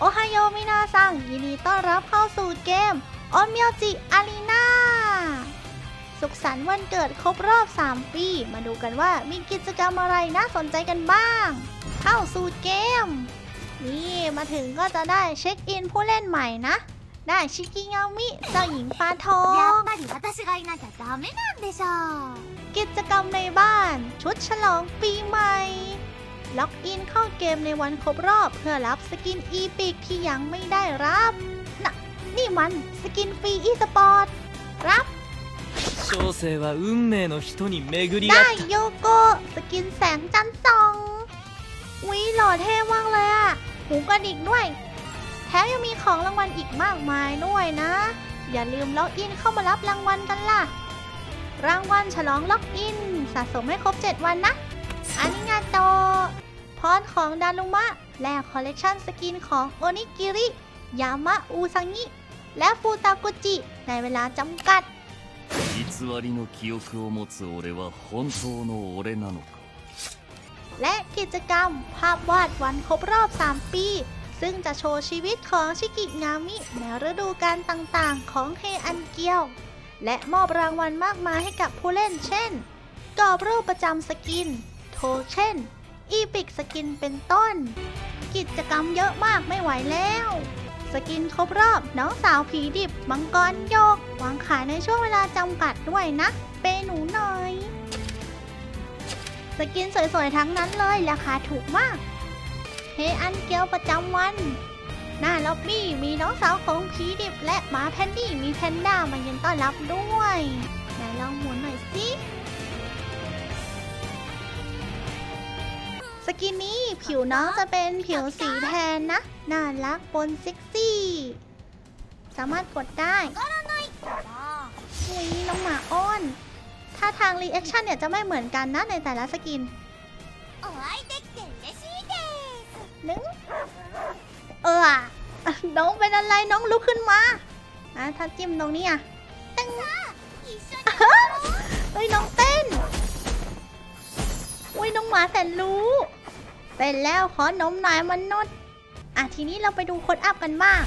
โอฮโยมินาซังยินดีต้อนรับเข้าสู่เกมโอเมียวจิอารีนาสุขสันต์วันเกิดครบรอบ 3 ปี มาดูกันว่ามีกิจกรรมอะไรน่าสนใจกันบ้าง เข้าสู่เกม นี่มาถึงก็จะได้เช็คอินผู้เล่นใหม่นะ ได้ชิกิงามิเจ้าหญิงฟ้าทองกิจกรรมในบ้าน ชุดฉลองปีใหม่ ล็อกอินเข้าเกมในวันครบรอบเพื่อรับสกินอีพิกที่ยังไม่ได้รับน่ะนี่มันสกินฟรีอีสปอร์ต รับ 小生は運命の人に巡り ได้ 合った โยโกะสกินแสงจันทร์ส่องวิหล่อเท่มากเลยอะหูกระดิกด้วย แถมยังมีของรางวัลอีกมากมายด้วยนะ อย่าลืมล็อกอินเข้ามารับรางวัลกันล่ะ รางวัลฉลองล็อกอิน สะสมให้ครบ 7 วันนะอานิงาโต พรของดารุมะ และคอลเลกชันสกินของโอนิกิริ ยามะอูซังิ และฟูตากุจิ ในเวลาจำกัด 偽りの記憶を持つ俺は本当の俺なのか และกิจกรรมภาพวาดวันครบรอบ 3 ปี ซึ่งจะโชว์ชีวิตของชิกิงามิในฤดูกาลต่างๆ ของเฮอันเกียว และมอบรางวัลมากมายให้กับผู้เล่นเช่น กรอบรูปประจำสกิน โทเช่น อีพิกสกินเป็นต้น กิจกรรมเยอะมากไม่ไหวแล้ว สกินครบรอบน้องสาวผีดิบมังกรโยกวางขายในช่วงเวลาจำกัดด้วยนะ เปย์หนูหน่อย สกินสวยๆทั้งนั้นเลยราคาถูกมาก เฮอันเกียวประจำวัน หน้าล็อบบี้มีน้องสาวของผีดิบและหมาแพนดี้มีแพนด้ามายืนต้อนรับด้วยไหนลองหมุนหน่อยสิ สกินนี้ผิวน้องจะเป็นผิวสีแทนนะ น่ารักปนเซ็กซี่ สามารถกดได้อุ้ยน้องหมาอ้อนท่าทางรีแอคชั่นเนี่ยจะไม่เหมือนกันนะในแต่ละสกินนึงเออน้องเป็นอะไรน้องลุกขึ้นมาอะถ้าจิ้มตรงนี้อะตึ้งเฮ้ยน้องเต้น อุ้ยน้องหมาแสนรู้เต้นแล้วขอนมหน่อยมันนุษย์อะทีนี้เราไปดูคดอัพกันบ้าง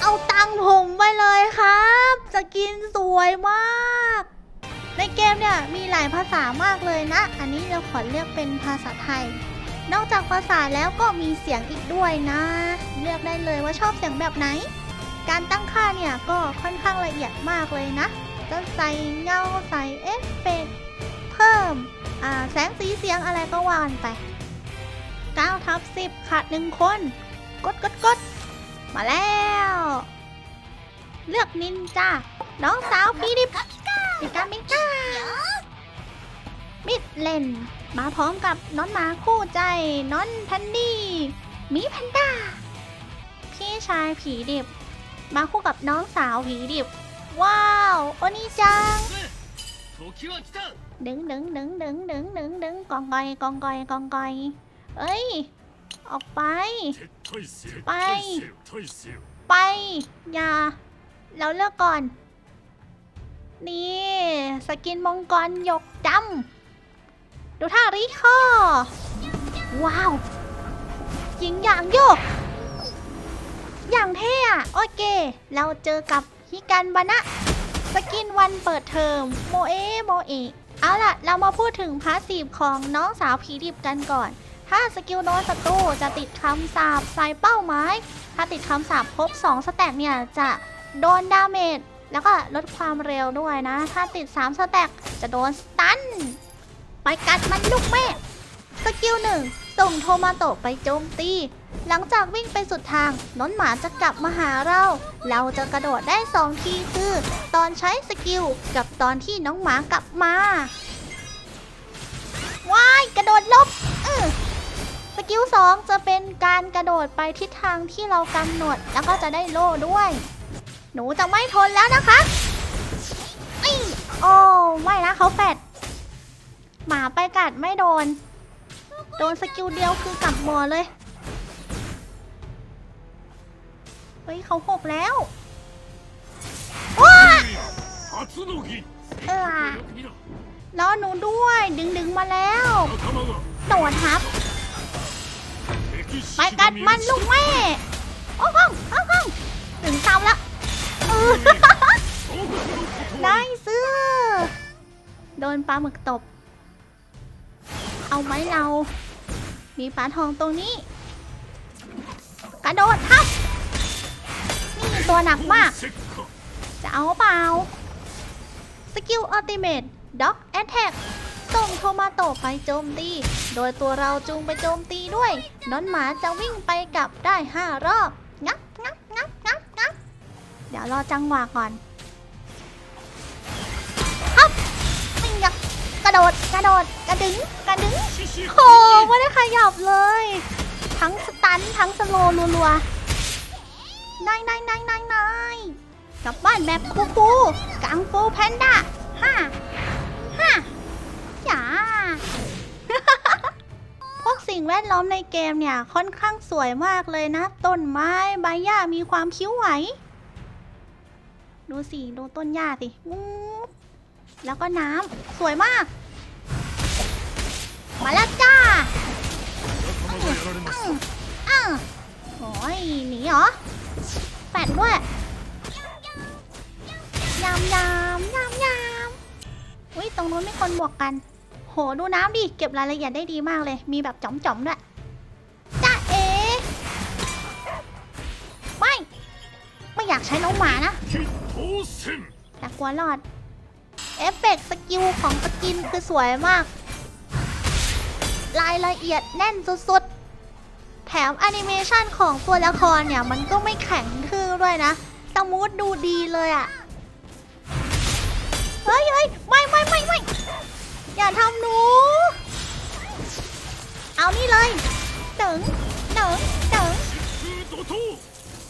เอาตังผมไปเลยครับ สกินสวยมาก ในเกมเนี่ยมีหลายภาษามากเลยนะ อันนี้เราขอเลือกเป็นภาษาไทย นอกจากภาษาแล้วก็มีเสียงอีกด้วยนะ เลือกได้เลยว่าชอบเสียงแบบไหน การตั้งค่าเนี่ยก็ค่อนข้างละเอียดมากเลยนะ จะใส่เงาใส่เอฟเฟกต์เพิ่มอ่าแสงสีเสียงอะไรก็ว่ากันไป9ทับ10 ขาดหนึ่งคน กดกดกดมาแล้ว เลือกนินจาน้องสาวพีดิบปิกาปิกามิดเลน มาพร้อมกับน้องหมาคู่ใจน้องแพนดี้มีแพนด้า พี่ชายผีดิบ มาคู่กับน้องสาวผีดิบ ว้าว โอนี่จังดึงดึงดึงดึงดึงดึงดึงกองกอยกองกอยกองกอยเอ้ย ออกไป ไป ไป อย่า เราเลิกก่อน นี่ สกินมงกรยกดำ ดูท่าริคอว้าวยิงอย่างโยก อย่างเท่อะโอเค เราเจอกับฮิกันบานะ สกินวันเปิดเทอมโมเอโมเอเอาล่ะ เรามาพูดถึงพาสซีฟของน้องสาวผีดิบกันก่อน ถ้าสกิลโดนศัตรูจะติดคำสาปใส่เป้าหมาย ถ้าติดคำสาปครบ2สแต็กเนี่ยจะโดนดาเมจแล้วก็ลดความเร็วด้วยนะ ถ้าติด 3 สแต็กจะโดนสตัน ไปกัดมันลูกแม่ สกิลหนึ่งส่งโทมาโตะไปโจมตี หลังจากวิ่งไปสุดทาง น้นหมาจะกลับมาหาเรา เราจะกระโดดได้สองทีคือ ตอนใช้สกิลกับตอนที่น้องหมากลับมา ว้าย กระโดดลบเออสกิลสองจะเป็นการกระโดดไปทิศทางที่เรากำหนด แล้วก็จะได้โล่ด้วย หนูจะไม่ทนแล้วนะคะอี้โอ้ไม่นะเขาแฟด หมาไปกัดไม่โดน โดนสกิลเดียวคือกลับบ่อเลย เฮ้ยเขาหกแล้วว้าเออแล้วหนูด้วย ดึงดึงมาแล้วโดดทับ ไปกัดมันลูกแม่ โอ้โหโอ้โหถึงเตาแล้วได้ซื้อ โดนปลาหมึกตบ เอาไหมเรา มีปลาทองตรงนี้ กระโดดครับ นี่ตัวหนักมาก จะเอาเปล่า สกิลอัลติเม e ด็อกแอ t แทกส่งโทมาโตไปโจมตี โดยตัวเราจูงไปโจมตีด้วย น้อนหมาจะวิ่งไปกลับได้ 5 รอบ งับงับงับงับงับเดี๋ยวรอจังหวะก่อน โดด กระโดด กระดึงกระดึง獅子โหไม่ได้ขยับเลย ทั้งสตันทั้งสโลรัวๆนายนายนายนายนายกลับบ้านแบบคูคูกังฟูแพนด้าฮ่าฮ่าจ๋าพวกสิ่งแวดล้อมในเกมเนี่ยค่อนข้างสวยมากเลยนะ ต้นไม้ใบหญ้ามีความคิ้วไหว ดูสิ ดูต้นหญ้าสิแล้วก็น้ำสวยมาก มาแล้วจ้าอืมอืมโอ้ยหนีเหรอแปดด้วยยามยามยามยามอุ้ยตรงนู้นไม่คนบวกกัน โหดูน้ำดิ เก็บรายละเอียดได้ดีมากเลย มีแบบจ๋อมจ๋อมด้วยจ้าเอไม่ ไม่อยากใช้น้องหมานะแต่กลัวรอด เอฟเฟกสกิลของสกินคือสวยมาก รายละเอียดแน่นสุดๆ แถมแอนิเมชันของตัวละครเนี่ย มันก็ไม่แข็งทื่อด้วยนะ สมูทดูดีเลยอะเฮ้ยเฮ้ยไม่ไม่ไม่ไม่อย่าทำหนู เอานี่เลยเติงเติงเติง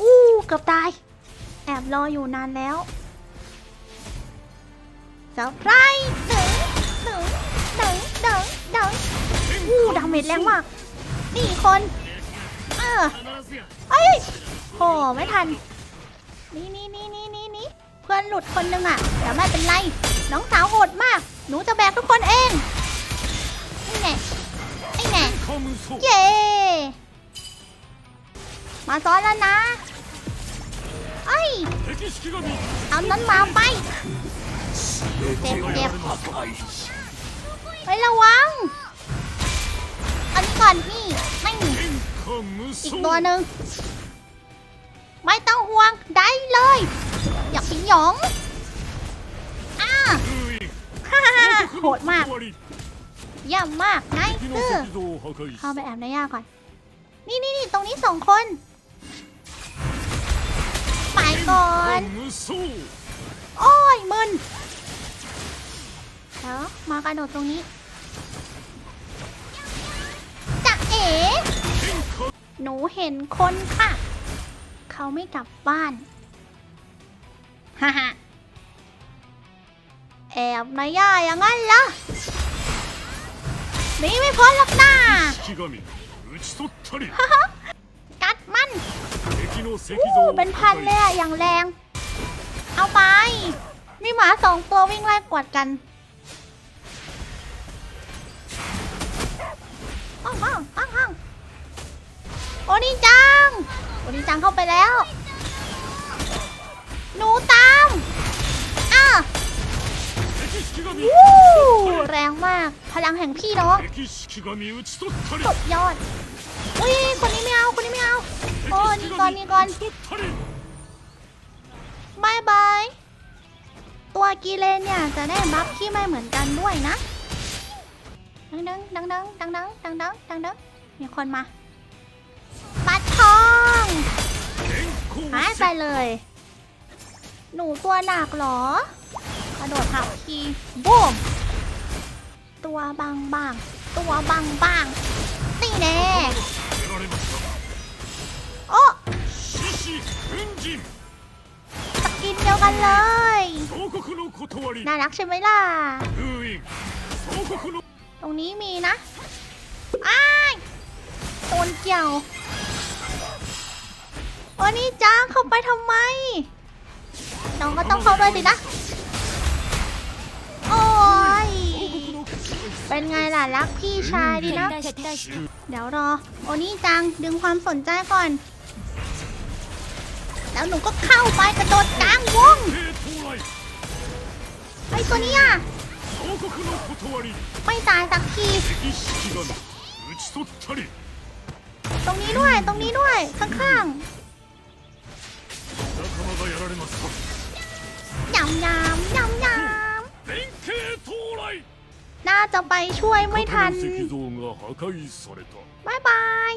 อู้เกือบตาย แอบรออยู่นานแล้วเซอร์ไพรส์เติงเติงเติงเติงเติง อู้ดาเมจแรงมาก นี่คน เออเอ้ยโหไม่ทัน นี่นี่นี่นี่นี่นี่เพื่อนหลุดคนนึงอะแต่ไม่เป็นไร น้องสาวโหดมาก หนูจะแบกทุกคนเองนี่แน่นี่แน่เย้มาซ้อนแล้วนะเอ้ยเอานั้นมาไปเจ็บเจ็บไประวัง ก่อนพี่ไม่มีอีกตัวหนึ่งไม่ต้องห่วงได้เลย อยากพิงหยองอ่าโหดมากย่ำมมากไนซ์เข้าไปแอบในย่าก่อน นี่นี่นี่ตรงนี้สองคนไปก่อน โอ้ยมึน เดี๋วมากระโดดตรงนี้ เอ๋หนูเห็นคนค่ะ เขาไม่กลับบ้าน ฮ่าฮ่าแอบมายาอย่างนั้นเหรอนี่ไม่พ้นหรอกนะกัดมันอู้เป็นพันเลยอะอย่างแรง เอาไป นี่หมาสองตัววิ่งไล่กวดกัน ปังปังปังปังโอนิจัง โอนิจังเข้าไปแล้ว หนูตามอะวู้แรงมาก พลังแห่งพี่น้องสุดยอดอุ้ยคนนี้ไม่เอา คนนี้ไม่เอา โอ้นี่ก่อนนี่ก่อนบายบาย ตัวกีเลนเนี่ยจะได้บัฟที่ไม่เหมือนกันด้วยนะ งดังดังดังดังดังดังดังดังมีคนมาปัดทองหายไปเลย หนูตัวหนักหรอกระโดดผักทีบูมตัวบางบางตัวบางบางตีแน่โอ้สกินเดียวกันเลย น่ารักใช่ไหมล่ะ ตรงนี้มีนะ อ้ายโดนเกี่ยวโอ้นี่จ้างเข้าไปทำไม น้องก็ต้องเข้าด้วยสินะ โอ้ย เป็นไงล่ะรักพี่ชายดีนะ เดี๋ยวรอ โอ้นี่จังดึงความสนใจก่อน แล้วหนูก็เข้าไปกระโดดกลางวงไอ้ตัวนี้อะ ไม่ตายสักทีตรงนี้ด้วยตรงนี้ด้วยข้างๆยำยำยำยำน่าจะไปช่วยไม่ทันบายบาย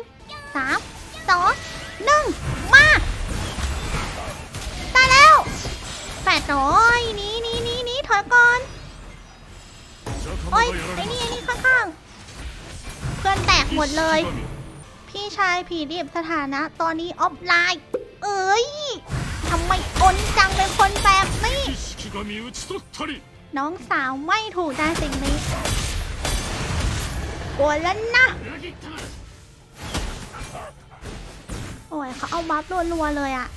สามสองหนึ่งมาตายแล้วแปดร้อยนี้นี้นี้นี้ถอยก่อน โอ้ยไอ้นี่ไอ้นี่ข้างๆ เพื่อนแตกหมดเลย พี่ชายผีดิบสถานะ ตอนนี้ออฟไลน์ เอ้ยทำไมอนจังเป็นคนแบบนี้ น้องสาวไม่ถูกใจสิ่งนี้กลัวแล้วนะ โอ้ยเขาเอาบัฟรัวๆเลยอะ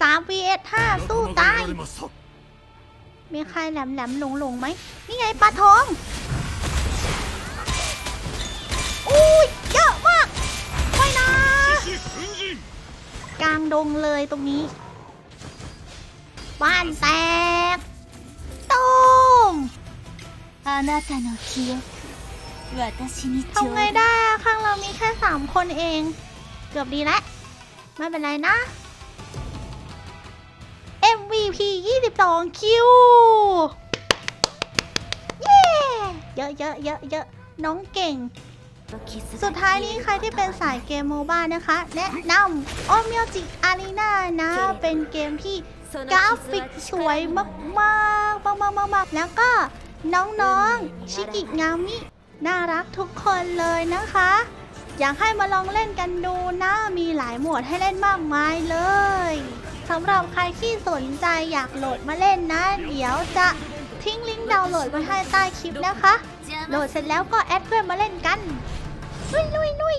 3 vs 5สู้ตาย มีใครแหลมแหลมๆหลงหลงๆไหม นี่ไงปลาทอง อุ้ยเยอะมากไม่นะ 獅子奮陣 กลางดงเลยตรงนี้ บ้านแตกตูม あなたの記憶私にちょう ทำไง だい ได้อะข้างเรามีแค่ 3 คนเอง เกือบดีแล้ว ไม่เป็นไรนะ MVP 22 คิว เย้เยอะเยอะเยอะเยอะน้องเก่ง สุดท้ายนี้ใครที่เป็นสายเกมโมบ้านะคะ แนะนำโอมิ g จิอารีนานะ เป็นเกมที่กราฟิกสวยมากๆมากมากมากๆแล้วก็น้องๆ ชิกิงามิ น่ารักทุกคนเลยนะคะ อยากให้มาลองเล่นกันดูนะ มีหลายโหมดให้เล่นมากมายเลย สำหรับใครที่สนใจอยากโหลดมาเล่นนะ เดี๋ยวจะทิ้งลิงก์ดาวน์โหลดไว้ให้ใต้คลิปนะคะ โหลดเสร็จแล้วก็แอดเพื่อนมาเล่นกันลุยลุยลุย